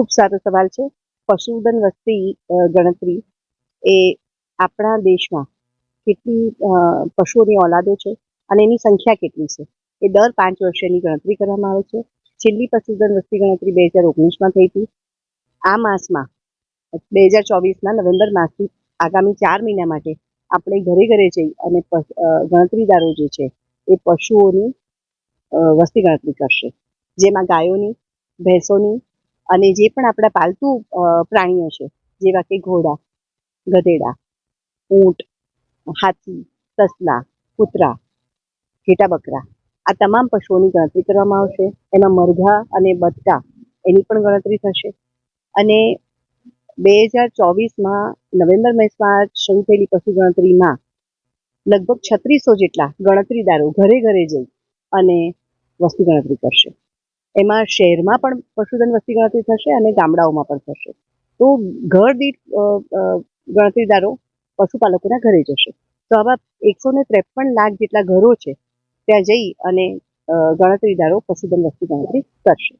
ખૂબ સારો સવાલ છે. પશુધન વસ્તી ગણતરી એ આપણા દેશમાં કેટલી પશુઓની ઓલાદો છે અને એની સંખ્યા કેટલી છે. એ દર પાંચ વર્ષેની ગણતરી કરવામાં આવે છે. છેલ્લી પશુધન વસ્તી ગણતરી બે હજાર ઓગણીસમાં થઈ હતી. આ માસમાં, બે હજાર ચોવીસના નવેમ્બર માસથી આગામી ચાર મહિના માટે આપણે ઘરે ઘરે જઈ અને ગણતરીદારો જે છે એ પશુઓની વસ્તી ગણતરી કરશે. જેમાં ગાયોની, ભેંસોની અને જે પણ આપણા પાલતુ પ્રાણીઓ છે, જેવા કે ઘોડા, ગધેડા, ઊંટ, હાથી, સસલા, કૂતરા, ઘેટા બકરા, આ તમામ પશુઓની ગણતરી કરવામાં આવશે. એમાં મરઘા અને બટકા એની પણ ગણતરી થશે. અને બે હજાર ચોવીસમાં નવેમ્બર માસમાં શરૂ થયેલી પશુ ગણતરીમાં લગભગ છત્રીસો જેટલા ગણતરીદારો ઘરે ઘરે જઈ અને વસ્તી ગણતરી કરશે. એમાં શહેરમાં પણ પશુધન વસ્તી ગણતરી થશે અને ગામડાઓમાં પણ થશે. તો ઘર દીઠ ગણતરીદારો પશુપાલકોના ઘરે જશે. તો આવા એકસો ને ત્રેપન લાખ જેટલા ઘરો છે, ત્યાં જઈ અને ગણતરીદારો પશુધન વસ્તી ગણતરી કરશે.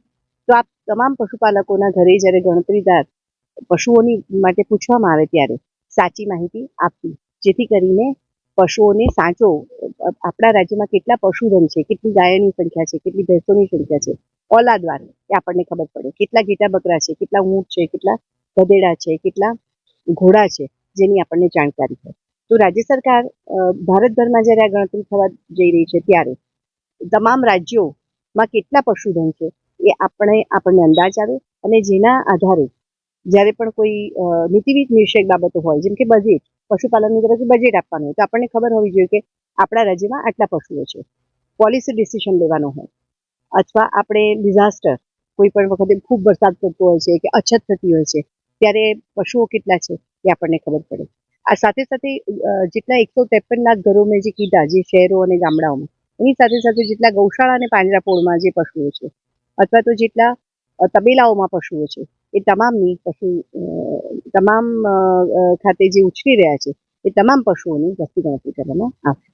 તો આ તમામ પશુપાલકોના ઘરે જ્યારે ગણતરીદાર પશુઓની માટે પૂછવામાં આવે ત્યારે સાચી માહિતી આપવી. જેથી કરીને પશુઓને સાચો આપણા રાજ્યમાં કેટલા પશુધન છે, કેટલી ગાયોની સંખ્યા છે, કેટલી ભેંસોની સંખ્યા છે ઓલાદવાર એ આપણને ખબર પડે. કેટલા ઘેટા બકરા છે, કેટલા ઊંટ છે, કેટલા ગધેડા છે, કેટલા ઘોડા છે, જેની આપણને જાણકારી હોય. તો રાજ્ય સરકાર ભારતભરમાં જ્યારે આ ગણતરી થવા જઈ રહી છે, ત્યારે તમામ રાજ્યોમાં કેટલા પશુધન છે, એ આપણે, આપણને અંદાજ આવે અને જેના આધારે જ્યારે પણ કોઈ નીતિવિધ વિષયક બાબતો હોય, જેમ કે બજેટ પશુપાલનની તરફથી બજેટ આપવાનું હોય, તો આપણને ખબર હોવી જોઈએ કે આપણા રાજ્યમાં આટલા પશુઓ છે. પોલિસી ડિસિઝન લેવાનો હોય. અથવા આપણે ડિઝાસ્ટર, કોઈ પણ વખતે ખૂબ વરસાદ પડતો હોય છે કે અછત થતી હોય છે, ત્યારે પશુઓ કેટલા છે એ આપણને ખબર પડે. આ સાથે સાથે જેટલા એકસો ત્રેપન લાખ ઘરો મેં જે કીધા, જે શહેરો અને ગામડાઓમાં, એની સાથે સાથે જેટલા ગૌશાળા અને પાંજરાપોળમાં જે પશુઓ છે, અથવા તો જેટલા તબેલાઓમાં પશુઓ છે, એ તમામની પશુ તમામ ખાતે જે ઉછરી રહ્યા છે, એ તમામ પશુઓની વસ્તી ગણતરી કરવામાં આવશે.